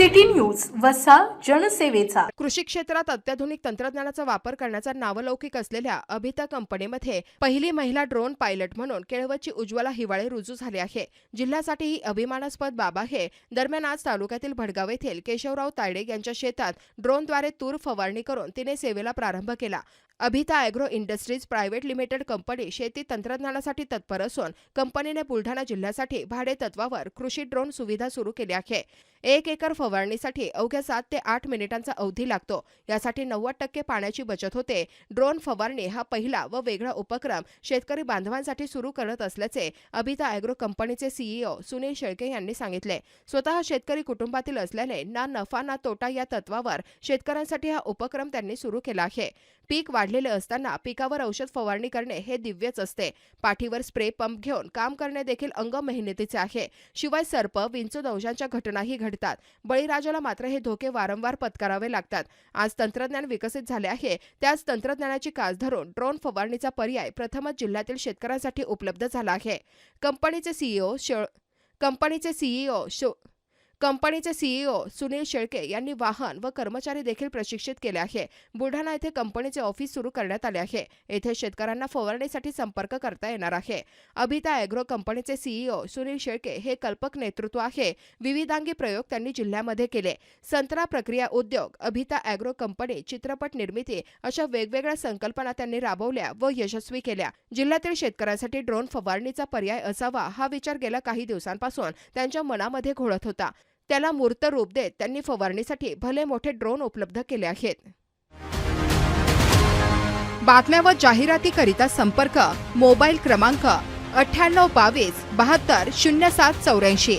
City news वसा जनसेवेचा. कृषी क्षेत्रात अत्याधुनिक तंत्रज्ञानाचा वापर करण्याचा नावलौकिक असलेल्या अभिता कंपनीमध्ये पहिली महिला ड्रोन पायलट म्हणून केळवची उज्ज्वला हिवाळे रुजू झाली आहे. जिल्ह्यासाठी ही अभिमानास्पद बाब आहे. दरम्यान आज तालुक्यातील भडगाव येथील केशवराव तायडे यांच्या शेतात ड्रोनद्वारे तूर फवारणी करून तिने सेवेला प्रारंभ केला. Abhita agro industries private limited company शेती तंत्रज्ञानासाठी तत्पर असून कंपनीने बुलढाणा जिल्ह्यासाठी भाडे तत्वावर कृषी ड्रोन सुविधा सुरू केली आहे. एक एकर फवारणीसाठी अवघ्या सात ते आठ मिनिटांचा अवधी लागतो. यासाठी नव्वद टक्के पाण्याची बचत होते. ड्रोन फवारणी हा पहिला व वेगळा उपक्रम शेतकरी बांधवांसाठी सुरू करत असल्याचे अभिता अॅग्रो कंपनीचे सीईओ सुनील शेळके यांनी सांगितले. स्वतः शेतकरी कुटुंबातील असल्याने ना नफा ना तोटा या तत्वावर शेतकऱ्यांसाठी हा उपक्रम त्यांनी सुरू केला आहे. पीक वाढलेले असताना पिकावर औषध फवारणी करणे हे दिव्यच असते. पाठीवर स्प्रे पंप घेऊन काम करणे देखील अंग मेहनतीचे आहे. शिवाय सर्प विंचू दंशांच्या घटनाही घडतात. बळीराजाला मात्र हे धोके वारंवार पत्करावे लागतात. आज तंत्रज्ञान विकसित झाले आहे. त्याच तंत्रज्ञानाची कास धरून ड्रोन फवारणीचा पर्याय प्रथमच जिल्ह्यातील शेतकऱ्यांसाठी उपलब्ध झाला आहे. कंपनीचे सीईओ कंपनीचे सीईओ कंपनीचे सीईओ सुनील शेळके यांनी वाहन व कर्मचारी देखील प्रशिक्षित केले आहे. बुलढाणा येथे कंपनीचे ऑफिस सुरू करण्यात आले आहे. येथे शेतकऱ्यांना फवारणीसाठी संपर्क करता येणार आहे. अभिता अॅग्रो कंपनीचे सीईओ सुनील शेळके हे कल्पक नेतृत्व आहे. विविधांगी प्रयोग त्यांनी जिल्ह्यामध्ये केले. संत्रा प्रक्रिया उद्योग अभिता अॅग्रो कंपनी चित्रपट निर्मिती अशा वेगवेगळ्या संकल्पना त्यांनी राबवल्या व यशस्वी केल्या. जिल्ह्यातील शेतकऱ्यांसाठी ड्रोन फवारणीचा पर्याय असावा हा विचार गेल्या काही दिवसांपासून त्यांच्या मनामध्ये घोळत होता. त्याला मूर्त रूप देत त्यांनी फवारणीसाठी भले मोठे ड्रोन उपलब्ध केले आहेत. बातम्या व जाहिरातीकरिता संपर्क मोबाईल क्रमांक अठ्ठ्याण्णव बावीस बहात्तर शून्य सात चौऱ्याऐंशी.